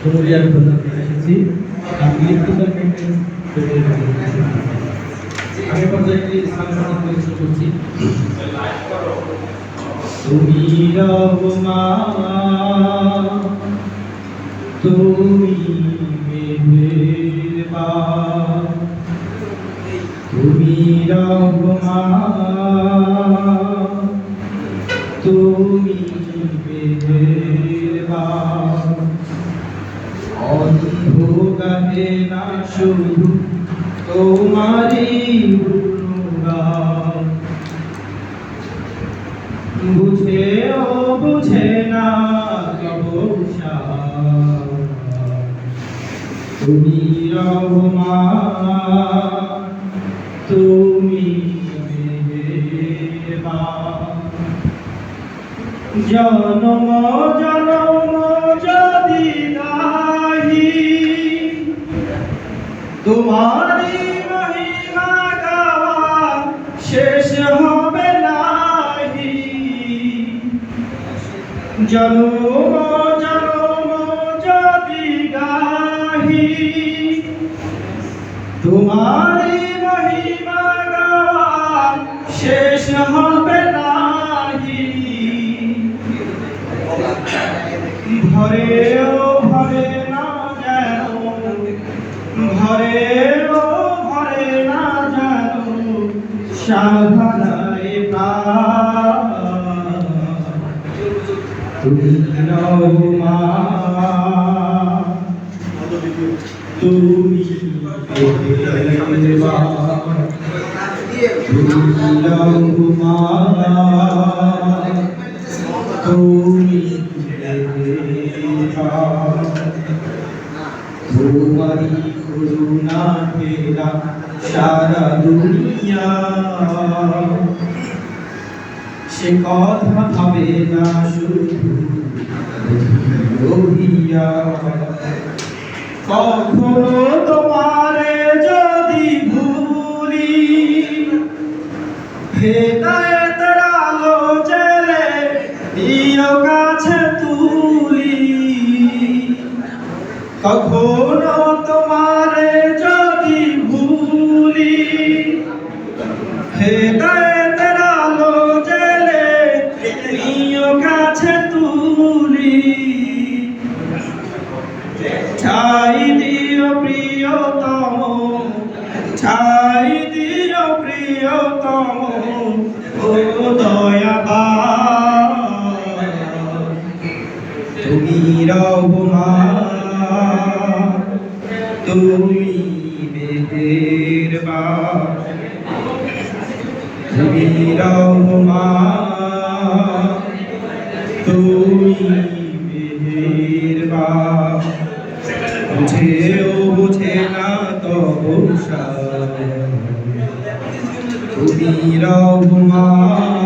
ডুমুরিয়ার প্রধান থেকে এসেছি। আমি ইলেকট্রিক্যাল মেইনটেন্স আমি পর্যায়ে একটি ইসলাম সমাজ করছি। তুমি রহমা তুমি মেহেরবান অন্ধকারে না শুধু তোমারই গুণগান। বুঝেও বুঝে না তুমি রহমান তুমি জনম জনম যদি গাহি তোমারি মহিমা গাওয়া শেষ হবে নাহি জনম জনম যদি গাহি তোমারি মহিমা ঘরেও ঘরে না সাধনায় প্রাণ। তুমি রহমা তুমি তুমি তুমি তোমারি করুণা ফেরা সারা দুনিয়া। সে কথা ভাবে না শুধু রহিয়া। কখনো তোমারে যদি ভুলি হেদায়েতের কখনো তোমারে যদি ভুলি হেদায়েতের আলো জেলে প্রিয় কাছে তুলি। ছাই দিও প্রিয়তম, ছাই দিও প্রিয়তম, ও দয়াবান। তুমি রহমান তুমি মেহেরবান তুমি রহমান তুমি মেহেরবান বুঝেও বুঝে না তবু তুমি রহমান।